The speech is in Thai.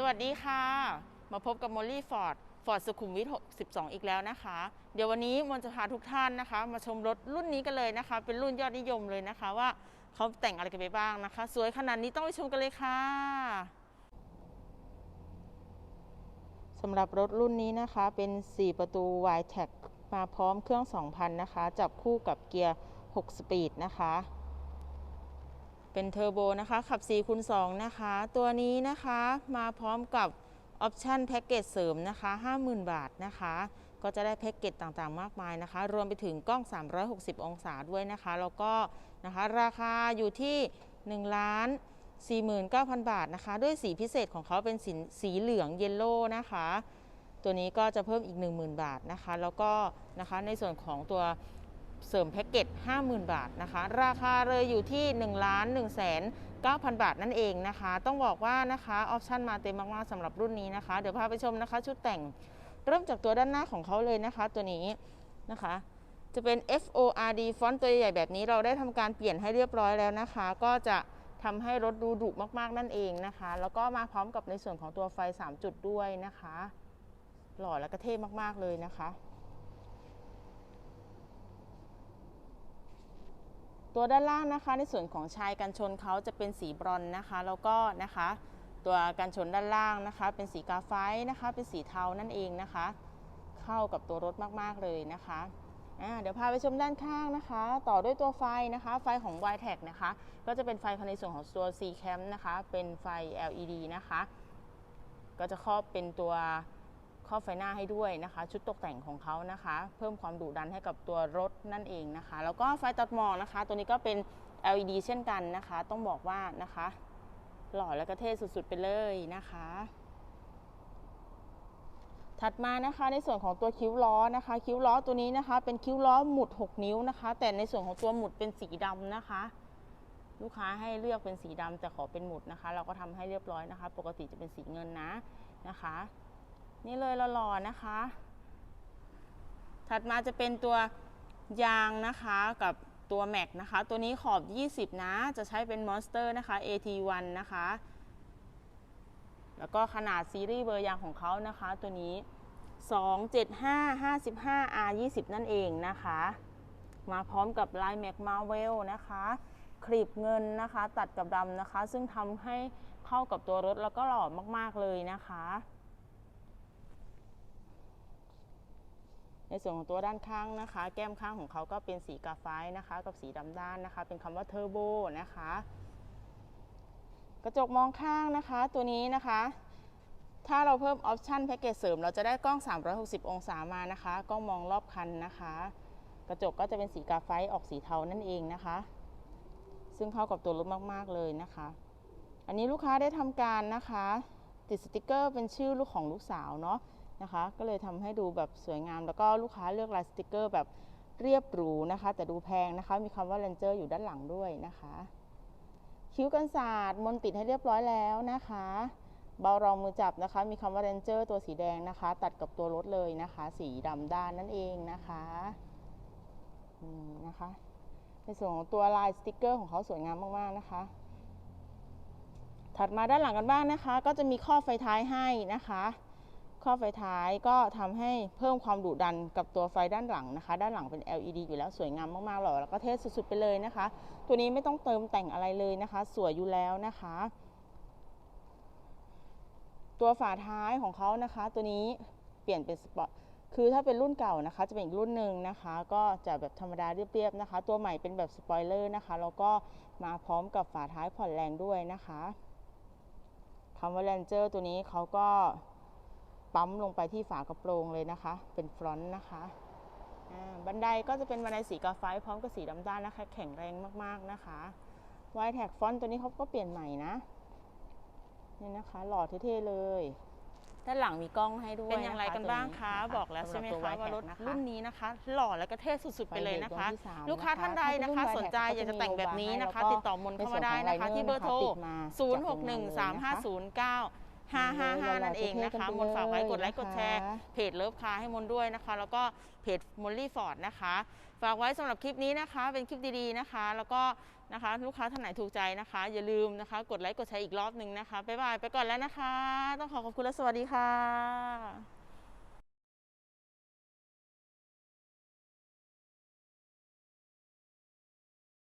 สวัสดีค่ะ มาพบกับมอลลี่ฟอร์ดฟอร์ดสุขุมวิท 62 อีกแล้วนะคะ เดี๋ยววันนี้มนจะพาทุกท่านนะคะ มาชมรถรุ่นนี้กันเลยนะคะ เป็นรุ่นยอดนิยมเลยนะคะว่าเขาแต่งอะไรกันไปบ้างนะคะ สวยขนาดนี้ต้องไปชมกันเลยค่ะสำหรับรถรุ่นนี้นะคะเป็น 4 ประตู y t e c มาพร้อมเครื่อง 2,000 นะคะ จับคู่กับเกียร์ 6 สปีดนะคะ เป็นเทอร์โบนะคะขับ4คูณ2นะคะ ตัวนี้นะคะมาพร้อมกับออปชั่นแพ็กเกจเสริมนะคะ 50,000 บาทนะคะ ก็จะได้แพ็กเกจต่างๆ มากมายนะคะ รวมไปถึงกล้อง 360 องศาด้วยนะคะ แล้วก็นะคะราคาอยู่ที่ 1 ล้าน 49,000 บาทนะคะ ด้วยสีพิเศษของเขาเป็นสีสีเหลืองเยลโล่นะคะ ตัวนี้ก็จะเพิ่มอีก 10,000 บาทนะคะ แล้วก็นะคะในส่วนของตัว เสริมแพ็กเกจ50,000 บาทนะคะ ราคาเลยอยู่ที่1ล้าน1แสน9,000 บาทนั่นเองนะคะ ต้องบอกว่านะคะออปชั่นมาเต็มมากๆสำหรับรุ่นนี้นะคะ เดี๋ยวพาไปชมนะคะ ชุดแต่งเริ่มจากตัวด้านหน้าของเขาเลยนะคะ ตัวนี้นะคะ จะเป็น FORD ฟอนต์ตัวใหญ่แบบนี้เราได้ทำการเปลี่ยนให้เรียบร้อยแล้วนะคะ ก็จะทำให้รถดูดุมากๆนั่นเองนะคะ แล้วก็มาพร้อมกับในส่วนของตัวไฟ 3 จุดด้วยนะคะ หล่อและก็เท่มากๆเลยนะคะ ตัวด้านล่างนะคะในส่วนของชายกันชนเขาจะเป็นสีบรอนนะคะ แล้วก็นะคะ ตัวกันชนด้านล่างนะคะ เป็นสีกาไฟนะคะ เป็นสีเทานั่นเองนะคะ เข้ากับตัวรถมากๆเลยนะคะเดี๋ยวพาไปชมด้านข้างนะคะ ต่อด้วยตัวไฟนะคะ ไฟของ y t e c นะคะ ก็จะเป็นไฟภายในส่วนของตัว C cam นะคะ เป็นไฟ LED นะคะ ก็จะครอบเป็นตัว ครอบไฟหน้าให้ด้วยนะคะ ชุดตกแต่งของเขานะคะ เพิ่มความดุดันให้กับตัวรถนั่นเองนะคะ แล้วก็ไฟตัดหมอกนะคะ ตัวนี้ก็เป็น LED เช่นกันนะคะ ต้องบอกว่านะคะ หล่อและก็เท่สุดๆไปเลยนะคะ ถัดมานะคะในส่วนของตัวคิ้วล้อนะคะ คิ้วล้อตัวนี้นะคะ เป็นคิ้วล้อหมุด 6 นิ้วนะคะ แต่ในส่วนของตัวหมุดเป็นสีดำนะคะลูกค้าให้เลือกเป็นสีดำแต่ขอเป็นหมุดนะคะ เราก็ทำให้เรียบร้อยนะคะ ปกติจะเป็นสีเงินนะนะคะ นี่เลยหล่อๆนะคะ ถัดมาจะเป็นตัวยางนะคะกับตัวแม็กนะคะ ตัวนี้ขอบ 20 นะ จะใช้เป็นมอนสเตอร์นะคะ AT1 นะคะ แล้วก็ขนาดซีรีส์เบอร์ยางของเขานะคะ ตัวนี้ 275 55 R 20 นั่นเองนะคะ มาพร้อมกับลายแม็กมาเวลนะคะคลีบเงินนะคะ ตัดกับดำนะคะ ซึ่งทำให้เข้ากับตัวรถแล้วก็หล่อมากๆเลยนะคะ ในส่วนของตัวด้านข้างนะคะ แก้มข้างของเขาก็เป็นสีกาไฟนะคะ กับสีดำด้านนะคะ เป็นคำว่าเทอร์โบนะคะ กระจกมองข้างนะคะ ตัวนี้นะคะ ถ้าเราเพิ่มออปชันแพ็กเกจเสริม เราจะได้กล้อง 360 องศามานะคะกล้องมองรอบคันนะคะ กระจกก็จะเป็นสีกาไฟออกสีเทานั่นเองนะคะ ซึ่งเข้ากับตัวรถมากๆเลยนะคะ อันนี้ลูกค้าได้ทำการนะคะ ติดสติกเกอร์เป็นชื่อลูกของลูกสาวเนาะ นะคะ ก็เลยทำให้ดูแบบสวยงาม แล้วก็ลูกค้าเลือกลายสติกเกอร์แบบเรียบหรูนะคะ แต่ดูแพงนะคะ มีคำว่า Ranger อยู่ด้านหลังด้วยนะคะ คิ้วกันศาสตร์มนติดให้เรียบร้อยแล้วนะคะเบารองมือจับนะคะ มีคำว่า Ranger ตัวสีแดงนะคะ ตัดกับตัวรถเลยนะคะ สีดำด้านนั่นเองนะคะนี่นะคะ ในส่วนของตัวลายสติกเกอร์ของเขาสวยงามมากๆนะคะ ถัดมาด้านหลังกันบ้างนะคะ ก็จะมีข้อไฟท้ายให้นะคะ ข้อไฟท้ายก็ทำให้เพิ่มความดุดันกับตัวไฟด้านหลังนะคะ ด้านหลังเป็น LED อยู่แล้วสวยงามมากๆหล่อแล้วก็เท่สุดๆไปเลยนะคะ ตัวนี้ไม่ต้องเติมแต่งอะไรเลยนะคะ สวยอยู่แล้วนะคะ ตัวฝาท้ายของเขานะคะ ตัวนี้เปลี่ยนเป็นสปอร์ตคือถ้าเป็นรุ่นเก่านะคะ จะเป็นอีกรุ่นหนึ่งนะคะ ก็จะแบบธรรมดาเรียบๆนะคะ ตัวใหม่เป็นแบบสปอยเลอร์นะคะแล้วก็มาพร้อมกับฝาท้ายผ่อนแรงด้วยนะคะคำว่าแรนเจอร์ตัวนี้เขาก็ ปั๊มลงไปที่ฝากระโปรงเลยนะคะ เป็นฟรอนต์นะคะอ่าบันไดก็จะเป็นบันไดสีกาไฟพร้อมกับสีดำด้านนะคะ แข็งแรงมากๆนะคะวายแท็กฟอนต์ตัวนี้เขาก็เปลี่ยนใหม่นะนี่นะคะ หล่อเท่ๆเลยด้านหลังมีกล้องให้ด้วยเป็นอย่างไรกันบ้างคะตัวนี้นบอกแล้วใช่ไหมสำคะรับตัวว่ารถ Y-Tech นะคะรุ่นนี้นะคะ หล่อและก็เท่สุดๆไปเลยนะคะไฟเบรกดวงที่สามลูกค้าท่านใดนะคะถ้าเป็นรุ่นสนใจ Y-Tech อยากจะแต่งแบบนี้นะคะก็จะมีติดต่อมนเข้ามาได้นะคะในส่วนของที่เบอร์โทร Liner นะคะติด มาจากโรงงานเลยนะคะ0613509555 นั่นเองนะคะ มนฝากไว้กดไลค์กดแชร์ เพจเลิฟคาให้มนด้วยนะคะ แล้วก็เพจมอลลี่ฟอร์ดนะคะ ฝากไว้สำหรับคลิปนี้นะคะ เป็นคลิปดีๆนะคะ แล้วก็นะคะลูกค้าท่านไหนถูกใจนะคะ อย่าลืมนะคะ กดไลค์กดแชร์อีกรอบหนึ่งนะคะบ๊ายบายไปก่อนแล้วนะคะ ต้องขอขอบคุณและสวัสดีค่ะ